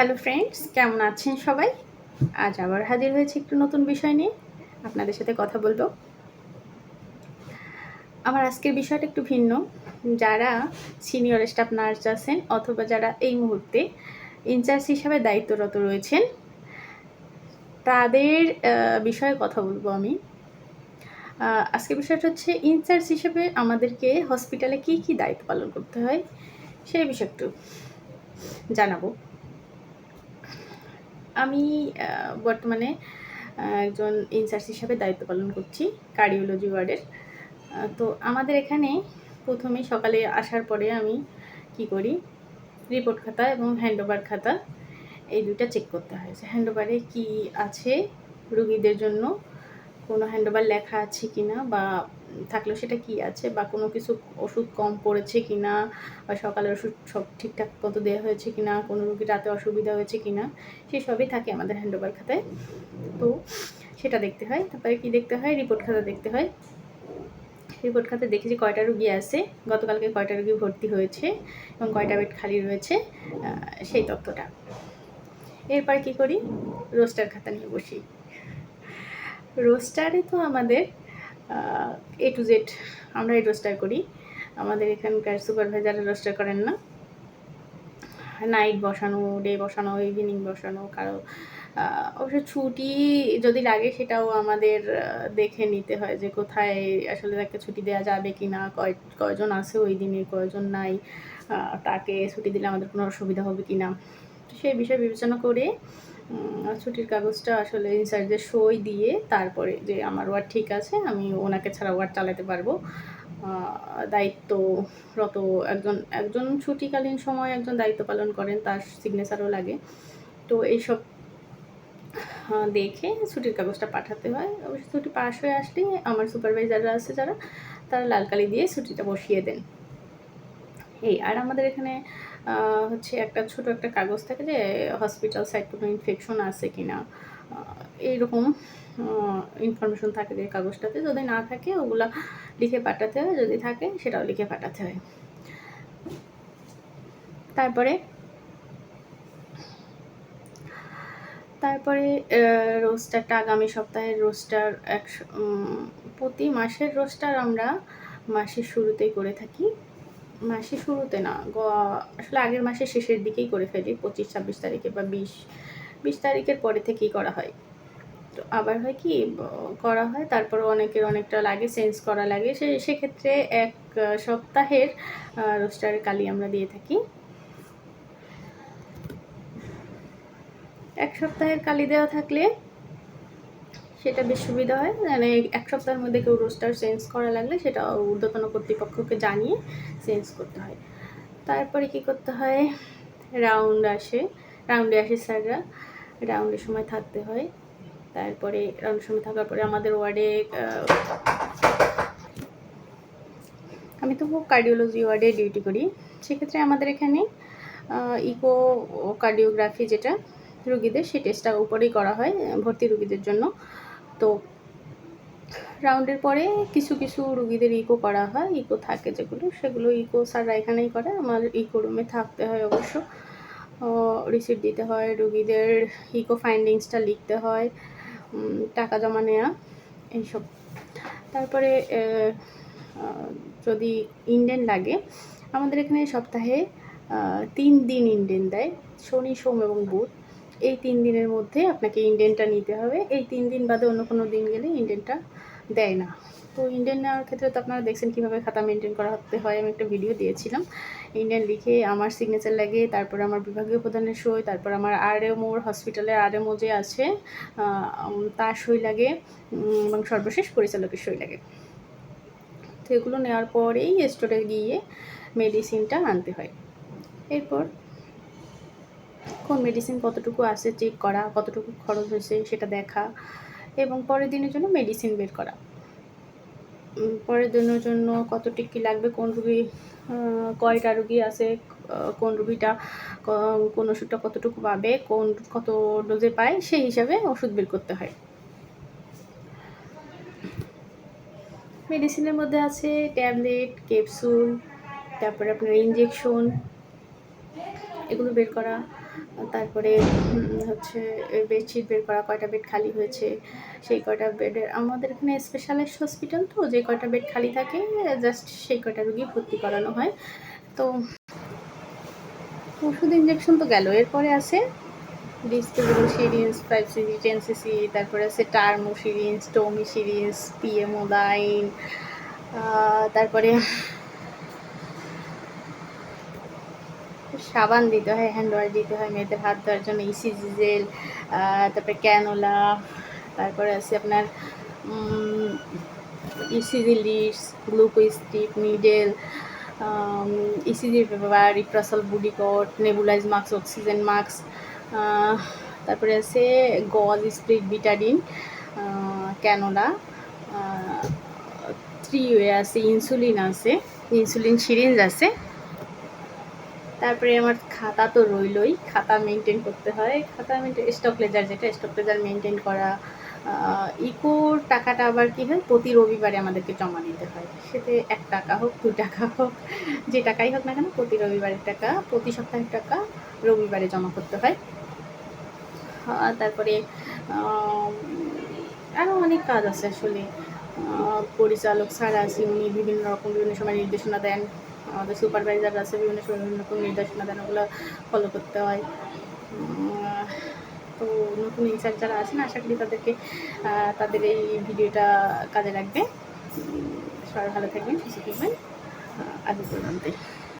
Hello friends কেমন আছেন সবাই? আজ আবার হাজির হয়েছে একটু নতুন বিষয় নিয়ে। আপনাদের সাথে কথা বলব। আমার আজকের বিষয়টা একটু ভিন্ন। যারা সিনিয়র স্টাফ নার্স আছেন অথবা যারা এই মুহূর্তে ইনচার্জ হিসাবে দায়িত্বরত রয়েছেন, তাদের বিষয়ে কথা বলব আমি। আজকের বিষয়টা হচ্ছে ইনচার্জ হিসেবে আমাদেরকে হসপিটালে কি কি দায়িত্ব পালন করতে হয়, সেই বিষয়ে একটু জানাব। আমি বর্তমানে একজন ইনচার্জ হিসাবে দায়িত্ব পালন করছি কার্ডিওলজি ওয়ার্ডের। তো আমাদের এখানে প্রথমে সকালে আসার পরে আমি কি করি রিপোর্ট খাতা এবং হ্যান্ডওভার খাতা এই দুইটা চেক করতে হয়। যে হ্যান্ডওভারে কি আছে রুগীদের জন্য, কোনো হ্যান্ডওভার লেখা আছে কি না বা থাকলেও সেটা কি আছে বা কোনো কিছু ওষুধ কম পড়েছে কি না বা সকালের ওষুধ সব ঠিকঠাক মতো দেওয়া হয়েছে কি না কোনো রুগীর রাতে অসুবিধা হয়েছে কি না সেই সবই থাকে আমাদের হ্যান্ডওভার খাতায়। তো সেটা দেখতে হয়, তারপরে কি দেখতে হয়? রিপোর্ট খাতা দেখতে হয়। রিপোর্ট খাতায় দেখেছি কয়টা রুগী আছে, গতকালকে কয়টা রুগী ভর্তি হয়েছে এবং কয়টা বেড খালি রয়েছে সেই তথ্যটা। এরপর কি করি? রোস্টার খাতা নিয়ে বসি। রোস্টারে তো আমাদের এ টু জেড আমরাই রোস্টার করি। আমাদের এখানকার সুপারভাইজার রোস্টার করেন না। নাইট বসানো ডে বসানো ইভিনিং বসানো, কারও অবশ্য ছুটি যদি লাগে সেটাও আমাদের দেখে নিতে হয় যে কোথায় আসলে তাকে ছুটি দেওয়া যাবে কি না, কয়, কয়জন আছে ওই দিনে, কয়জন নাই তাকে ছুটি দিলে আমাদের কোনো অসুবিধা হবে কি না। সেই বিষয়ে বিবেচনা করে ছুটির কাগজটা আসলে ইনচার্জের সই দিয়ে তারপরে যে আমার ওয়ার্ড ঠিক আছে, আমি ওনাকে ছাড়া ওয়ার্ড চালাতে পারব। দায়িত্বরত একজন একজন ছুটিকালীন সময় একজন দায়িত্ব পালন করেন, তার সিগনেচারও লাগে। তো এইসব দেখে ছুটির কাগজটা পাঠাতে হয়। অবশ্য ছুটি পাস হয়ে আসলে আমার সুপারভাইজাররা আছে যারা, তারা লাল কালি দিয়ে ছুটিটা বসিয়ে দেন। এই, আর আমাদের এখানে হচ্ছে একটা ছোট একটা কাগজ থাকে যে হসপিটাল সাইড কোনো ইনফেকশন আছে কি না এইরকম ইনফরমেশন থাকে যে কাগজটাতে। যদি না থাকে, ওগুলা লিখে পাঠাতে হয়। যদি থাকে, সেটাও লিখে পাঠাতে হয়। তারপরে তারপরে রোস্টারটা আগামী সপ্তাহের রোস্টার একশো প্রতি মাসের রোস্টার আমরা মাসের শুরুতেই করে থাকি। মাসের শুরুতে না আসলে আগের মাসের শেষের দিকেই করে ফেলি, পঁচিশ, ছাব্বিশ তারিখে বা বিশ বিশ তারিখের পরে থেকেই করা হয়। তো আবার হয় কি করা হয় তারপর অনেকের অনেকটা লাগে, চেঞ্জ করা লাগে, সে, সেক্ষেত্রে এক সপ্তাহের রোস্টারের কালি আমরা দিয়ে থাকি। এক সপ্তাহের কালি দেওয়া থাকলে সেটা বেশ সুবিধা হয়। মানে এক সপ্তাহের মধ্যে কেউ রোস্টার চেঞ্জ করা লাগলে সেটা ঊর্ধ্বতন কর্তৃপক্ষকে জানিয়ে চেঞ্জ করতে হয়। তারপরে কি করতে হয়? রাউন্ড আসে। রাউন্ডে আসে স্যাররা রাউন্ডের সময় থাকতে হয়। তারপরে রাউন্ডের সময় থাকার পরে আমাদের ওয়ার্ডে আমি তো খুব কার্ডিওলজি ওয়ার্ডে ডিউটি করি। সেক্ষেত্রে আমাদের এখানে ইকো কার্ডিওগ্রাফি যেটা, রুগীদের সেই টেস্টটা উপরেই করা হয়, ভর্তি রুগীদের জন্য। তো রাউন্ডের পরে কিছু কিছু রুগীদের ইকো করা হয় ইকো থাকে যেগুলো, সেগুলো ইকো স্যাররা এখানেই করে। আমার ইকো রুমে থাকতে হয় অবশ্য। রিসিপ্ট দিতে হয়, রুগীদের ইকো ফাইন্ডিংসটা লিখতে হয় টাকা জমা নেওয়া এইসব। তারপরে যদি ইন্ডেন লাগে, আমাদের এখানে সপ্তাহে তিন দিন ইন্ডেন দেয়, শনি, সোম এবং বুধ। এই তিন দিনের মধ্যে আপনাকে ইন্ডেনটা নিতে হবে। এই তিন দিন বাদে অন্য কোনো দিন গেলে ইন্ডেনটা দেয় না। তো ইন্ডেন নেওয়ার ক্ষেত্রে তো আপনারা দেখছেন কীভাবে খাতা মেনটেন করা হতে হয়, আমি একটা ভিডিও দিয়েছিলাম। ইন্ডিয়ান লিখে আমার সিগনেচার লাগে, তারপর আমার বিভাগীয় প্রধানের সই, তারপর আমার আরএমওর হসপিটালের আরএমও যে আছে তার সই লাগে এবং সর্বশেষ পরিচালকের সই লাগে। তো এগুলো নেওয়ার পরেই স্টোরে গিয়ে মেডিসিনটা আনতে হয়। এরপর কোন মেডিসিন কতটুকু আছে চেক করা, কতটুকু খরচ হয়েছে সেটা দেখা এবং পরের দিনের জন্য মেডিসিন বের করা। পরের দিনের জন্য কতটি কী লাগবে, কোন রুগী কয়টা রুগী আছে কোন রুগীটা, কোন ওষুধটা কতটুকু পাবে, কোন, কত ডোজে পায়, সেই হিসাবে ওষুধ বের করতে হয়। মেডিসিনের মধ্যে আছে ট্যাবলেট ক্যাপসুল তারপরে আপনার ইঞ্জেকশন এগুলো বের করা। তারপরে হচ্ছে বেডশিট বের করা, কয়টা বেড খালি হয়েছে, সেই কয়টা বেডের, আমাদের এখানে স্পেশালাইজড হসপিটাল তো, যে কয়টা বেড খালি থাকে জাস্ট সেই কয়টা রুগী ভর্তি করানো হয়। তো, ওষুধ ইঞ্জেকশন তো গেল, এরপরে আছে disposable syringe five CC ten CC তারপরে আছে টার্মো সিরিঞ্জ টোমি পিএমও লাইন তারপরে সাবান দিতে হয় হ্যান্ড ওয়াশ দিতে হয়, মেয়েদের হাত ধোয়ার জন্য ইসিজি জেল তারপরে ক্যানোলা তারপরে আছে আপনার ECG leads glucose strip needle ECG paper ইপ্রাসল বুডি কোট নেবুলাইজ মাস্ক অক্সিজেন মাস্ক তারপরে আছে gauze spirit Betadine cannula three way আছে ইনসুলিন আছে ইনসুলিন সিরিঞ্জ আছে তারপরে আমার খাতা তো রইলই। খাতা মেনটেন করতে হয়। খাতা মেনটেন স্টক লেজার যেটা স্টক লেজার মেনটেন করা ইকোর টাকাটা আবার কী হয়? প্রতি রবিবারে আমাদেরকে জমা দিতে হয়। সেতে এক টাকা হোক, দু টাকা হোক, যে টাকাই হোক না কেন, প্রতি রবিবারের টাকা, প্রতি সপ্তাহের টাকা রবিবারে জমা করতে হয়। তারপরে আরও অনেক কাজ আছে আসলে। পরিচালক স্যার আছে, উনি বিভিন্ন রকম বিভিন্ন সময় নির্দেশনা দেন। আমাদের সুপারভাইজার আছে বিভিন্ন বিভিন্ন রকম নির্দেশনা দেন ওগুলো ফলো করতে হয়। তো নতুন ইনচার্জ যারা আছেন আশা করি তাদেরকে তাদের এই ভিডিওটা কাজে রাখবে সবাই ভালো থাকবেন সুস্থ থাকবেন। আহ, আজ পর্যন্তই